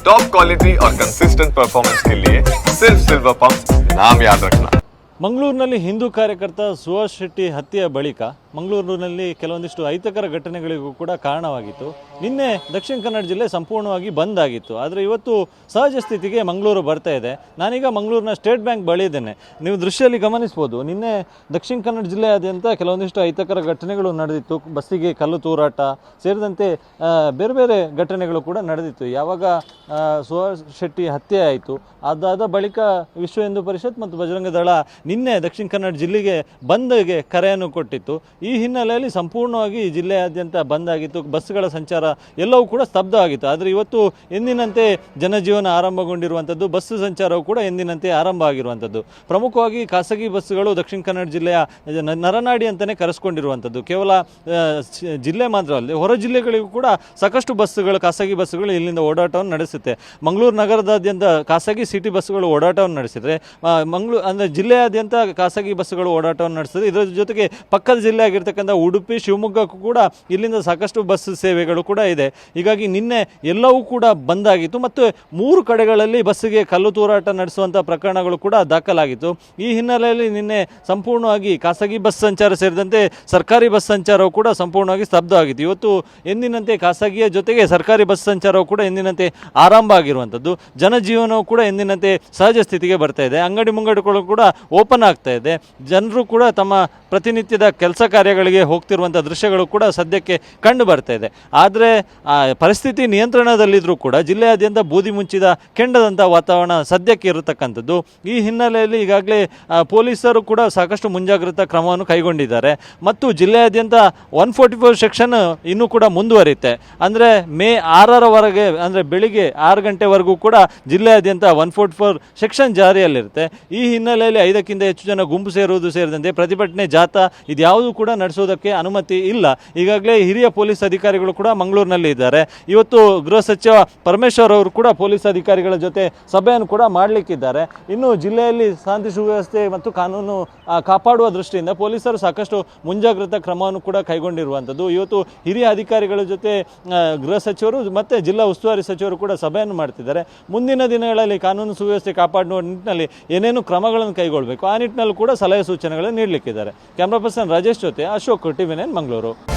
Top quality और consistent performance के लिए सिर्फ सिल्वर पंप नाम याद रखना ಮಂಗಳೂರಿನಲ್ಲಿ ಹಿಂದೂ ಕಾರ್ಯಕರ್ತ ಸುಹಾಸ್ ಶೆಟ್ಟಿ ಹತ್ಯೆಯ ಬಳಿಕ ಮಂಗಳೂರಿನಲ್ಲಿ ಕೆಲವೊಂದಿಷ್ಟು ಅಹಿತಕರ ಘಟನೆಗಳಿಗೂ ಕೂಡ ಕಾರಣವಾಗಿತ್ತು. ನಿನ್ನೆ ದಕ್ಷಿಣ ಕನ್ನಡ ಜಿಲ್ಲೆ ಸಂಪೂರ್ಣವಾಗಿ ಬಂದ್ ಆಗಿತ್ತು. ಆದರೆ ಇವತ್ತು ಸಹಜ ಸ್ಥಿತಿಗೆ ಮಂಗಳೂರು ಬರ್ತಾ ಇದೆ. ನಾನೀಗ ಮಂಗಳೂರಿನ ಸ್ಟೇಟ್ ಬ್ಯಾಂಕ್ ಬಳಿ ಇದ್ದೇನೆ. ನೀವು ದೃಶ್ಯದಲ್ಲಿ ಗಮನಿಸ್ಬೋದು, ನಿನ್ನೆ ದಕ್ಷಿಣ ಕನ್ನಡ ಜಿಲ್ಲೆಯಾದ್ಯಂತ ಕೆಲವೊಂದಿಷ್ಟು ಅಹಿತಕರ ಘಟನೆಗಳು ನಡೆದಿತ್ತು. ಬಸ್ಸಿಗೆ ಕಲ್ಲು ತೂರಾಟ ಸೇರಿದಂತೆ ಬೇರೆ ಬೇರೆ ಘಟನೆಗಳು ಕೂಡ ನಡೆದಿತ್ತು. ಯಾವಾಗ ಸುಹಾಸ್ ಶೆಟ್ಟಿ ಹತ್ಯೆ ಆಯಿತು. ಅದಾದ ಬಳಿಕ ವಿಶ್ವ ಹಿಂದೂ ಪರಿಷತ್ ಮತ್ತು ಬಜರಂಗ ದಳ ನಿನ್ನೆ ದಕ್ಷಿಣ ಕನ್ನಡ ಜಿಲ್ಲೆಗೆ ಬಂದ್ಗೆ ಕರೆಯನ್ನು ಕೊಟ್ಟಿತ್ತು. ಈ ಹಿನ್ನೆಲೆಯಲ್ಲಿ ಸಂಪೂರ್ಣವಾಗಿ ಜಿಲ್ಲೆಯಾದ್ಯಂತ ಬಂದ್ ಆಗಿತ್ತು. ಬಸ್ಗಳ ಸಂಚಾರ ಎಲ್ಲವೂ ಕೂಡ ಸ್ತಬ್ಧ ಆಗಿತ್ತು. ಆದರೆ ಇವತ್ತು ಎಂದಿನಂತೆ ಜನಜೀವನ ಆರಂಭಗೊಂಡಿರುವಂಥದ್ದು ಬಸ್ ಸಂಚಾರವು ಕೂಡ ಎಂದಿನಂತೆ ಆರಂಭ ಆಗಿರುವಂಥದ್ದು ಪ್ರಮುಖವಾಗಿ ಖಾಸಗಿ ಬಸ್ಸುಗಳು ದಕ್ಷಿಣ ಕನ್ನಡ ಜಿಲ್ಲೆಯ ನರನಾಡಿ ಅಂತಲೇ ಕರೆಸ್ಕೊಂಡಿರುವಂಥದ್ದು ಕೇವಲ ಜಿಲ್ಲೆ ಮಾತ್ರ ಅಲ್ಲದೆ ಹೊರ ಜಿಲ್ಲೆಗಳಿಗೂ ಕೂಡ ಸಾಕಷ್ಟು ಬಸ್ಸುಗಳು, ಖಾಸಗಿ ಬಸ್ಸುಗಳು ಇಲ್ಲಿಂದ ಓಡಾಟವನ್ನು ನಡೆಸುತ್ತೆ. ಮಂಗಳೂರು ನಗರದಾದ್ಯಂತ ಖಾಸಗಿ ಸಿಟಿ ಬಸ್ಸುಗಳು ಓಡಾಟವನ್ನು ನಡೆಸಿದರೆ ಮಂಗಳೂರು, ಅಂದರೆ ಜಿಲ್ಲೆಯಾದ್ಯಂತ ಖಾಸಗಿ ಬಸ್ಸುಗಳು ಓಡಾಟವನ್ನು ನಡೆಸಿದ್ರೆ, ಇದರ ಜೊತೆಗೆ ಪಕ್ಕದ ಜಿಲ್ಲೆ ಆಗಿರ್ತಕ್ಕಂಥ ಉಡುಪಿ, ಶಿವಮೊಗ್ಗಕ್ಕೂ ಕೂಡ ಇಲ್ಲಿಂದ ಸಾಕಷ್ಟು ಬಸ್ ಸೇವೆಗಳು ಕೂಡ ಇದೆ. ಹೀಗಾಗಿ ನಿನ್ನೆ ಎಲ್ಲವೂ ಕೂಡ ಬಂದಾಗಿತ್ತು ಮತ್ತು ಮೂರು ಕಡೆಗಳಲ್ಲಿ ಬಸ್ಸಿಗೆ ಕಲ್ಲು ತೂರಾಟ ನಡೆಸುವಂಥ ಪ್ರಕರಣಗಳು ಕೂಡ ದಾಖಲಾಗಿತ್ತು. ಈ ಹಿನ್ನೆಲೆಯಲ್ಲಿ ನಿನ್ನೆ ಸಂಪೂರ್ಣವಾಗಿ ಖಾಸಗಿ ಬಸ್ ಸಂಚಾರ ಸೇರಿದಂತೆ ಸರ್ಕಾರಿ ಬಸ್ ಸಂಚಾರವು ಕೂಡ ಸಂಪೂರ್ಣವಾಗಿ ಸ್ತಬ್ಧ ಆಗಿತ್ತು ಇವತ್ತು ಎಂದಿನಂತೆ ಖಾಸಗಿಯ ಜೊತೆಗೆ ಸರ್ಕಾರಿ ಬಸ್ ಸಂಚಾರವು ಕೂಡ ಎಂದಿನಂತೆ ಆರಂಭ ಆಗಿರುವಂಥದ್ದು. ಜನಜೀವನವು ಕೂಡ ಎಂದಿನಂತೆ ಸಹಜ ಸ್ಥಿತಿಗೆ ಬರ್ತಾ ಇದೆ. ಅಂಗಡಿ ಮುಂಗಡಿಗಳು ಕೂಡ ಓಪನ್ ಆಗ್ತಾ ಇದೆ. ಜನರು ಕೂಡ ತಮ್ಮ ಪ್ರತಿನಿತ್ಯದ ಕೆಲಸ ಕಾರ್ಯಗಳಿಗೆ ಹೋಗ್ತಿರುವಂಥ ದೃಶ್ಯಗಳು ಕೂಡ ಸದ್ಯಕ್ಕೆ ಕಂಡು ಬರ್ತಾ ಇದೆ. ಆದರೆ ಪರಿಸ್ಥಿತಿ ನಿಯಂತ್ರಣದಲ್ಲಿದ್ದರೂ ಕೂಡ ಜಿಲ್ಲೆಯಾದ್ಯಂತ ಬೂದಿ ಮುಂಚಿದ ಕೆಂಡದಂಥ ವಾತಾವರಣ ಸದ್ಯಕ್ಕೆ ಇರತಕ್ಕಂಥದ್ದು. ಈ ಹಿನ್ನೆಲೆಯಲ್ಲಿ ಈಗಾಗಲೇ ಪೊಲೀಸರು ಕೂಡ ಸಾಕಷ್ಟು ಮುಂಜಾಗ್ರತಾ ಕ್ರಮವನ್ನು ಕೈಗೊಂಡಿದ್ದಾರೆ. ಮತ್ತು ಜಿಲ್ಲೆಯಾದ್ಯಂತ ಒನ್ ಫೋರ್ಟಿ ಫೋರ್ ಸೆಕ್ಷನ್ ಇನ್ನೂ ಕೂಡ ಮುಂದುವರಿಯುತ್ತೆ. ಅಂದರೆ ಮೇ ಆರರವರೆಗೆ ಅಂದರೆ ಬೆಳಿಗ್ಗೆ ಆರು ಗಂಟೆವರೆಗೂ ಕೂಡ ಜಿಲ್ಲೆಯಾದ್ಯಂತ ಒನ್ ಫೋರ್ಟಿ ಫೋರ್ ಸೆಕ್ಷನ್ ಜಾರಿಯಲ್ಲಿರುತ್ತೆ. ಈ ಹಿನ್ನೆಲೆಯಲ್ಲಿ ಐದಕ್ಕಿಂತ ಹೆಚ್ಚು ಜನ ಗುಂಪು ಸೇರುವುದು ಸೇರಿದಂತೆ ಪ್ರತಿಭಟನೆ ಜಾಥಾ ಇದ್ಯಾವುದೂ ಕೂಡ ನಡೆಸೋದಕ್ಕೆ ಅನುಮತಿ ಇಲ್ಲ. ಈಗಾಗಲೇ ಹಿರಿಯ ಪೊಲೀಸ್ ಅಧಿಕಾರಿಗಳು ಕೂಡ ಮಂಗಳೂರಿನಲ್ಲಿ ಇದ್ದಾರೆ. ಇವತ್ತು ಗೃಹ ಸಚಿವ ಪರಮೇಶ್ವರ್ ಅವರು ಕೂಡ ಪೊಲೀಸ್ ಅಧಿಕಾರಿಗಳ ಜೊತೆ ಸಭೆಯನ್ನು ಕೂಡ ಮಾಡಲಿಕ್ಕಿದ್ದಾರೆ. ಇನ್ನು ಜಿಲ್ಲೆಯಲ್ಲಿ ಶಾಂತಿ ಸುವ್ಯವಸ್ಥೆ ಮತ್ತು ಕಾನೂನು ಕಾಪಾಡುವ ದೃಷ್ಟಿಯಿಂದ ಪೊಲೀಸರು ಸಾಕಷ್ಟು ಮುಂಜಾಗ್ರತಾ ಕ್ರಮವನ್ನು ಕೂಡ ಕೈಗೊಂಡಿರುವಂಥದ್ದು. ಇವತ್ತು ಹಿರಿಯ ಅಧಿಕಾರಿಗಳ ಜೊತೆ ಗೃಹ ಸಚಿವರು ಮತ್ತು ಜಿಲ್ಲಾ ಉಸ್ತುವಾರಿ ಸಚಿವರು ಕೂಡ ಸಭೆಯನ್ನು ಮಾಡ್ತಿದ್ದಾರೆ. ಮುಂದಿನ ದಿನಗಳಲ್ಲಿ ಕಾನೂನು ಸುವ್ಯವಸ್ಥೆ ಕಾಪಾಡುವ ನಿಟ್ಟಿನಲ್ಲಿ ಏನೇನು ಕ್ರಮಗಳನ್ನು ಕೈಗೊಳ್ಳಬೇಕು ಆ ನಿಟ್ಟಿನಲ್ಲಿ ಕೂಡ ಸಲಹೆ ಸೂಚನೆಗಳನ್ನು ನೀಡಲಿಕ್ಕಿದ್ದಾರೆ. ಕ್ಯಾಮ್ರಾ ಪರ್ಸನ್ ರಾಜೇಶ್ ಜೊತೆ ಅಶೋಕ್ ಟಿವಿ ನೈನ್ ಮಂಗಳೂರು.